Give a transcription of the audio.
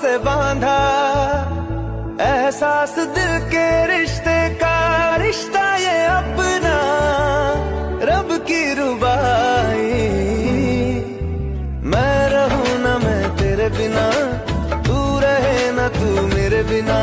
से बांधा। एहसास दिल के रिश्ते का रिश्ता ये अपना। रब की रुबाई। मैं रहूँ ना मैं तेरे बिना। तू रहे ना तू मेरे बिना।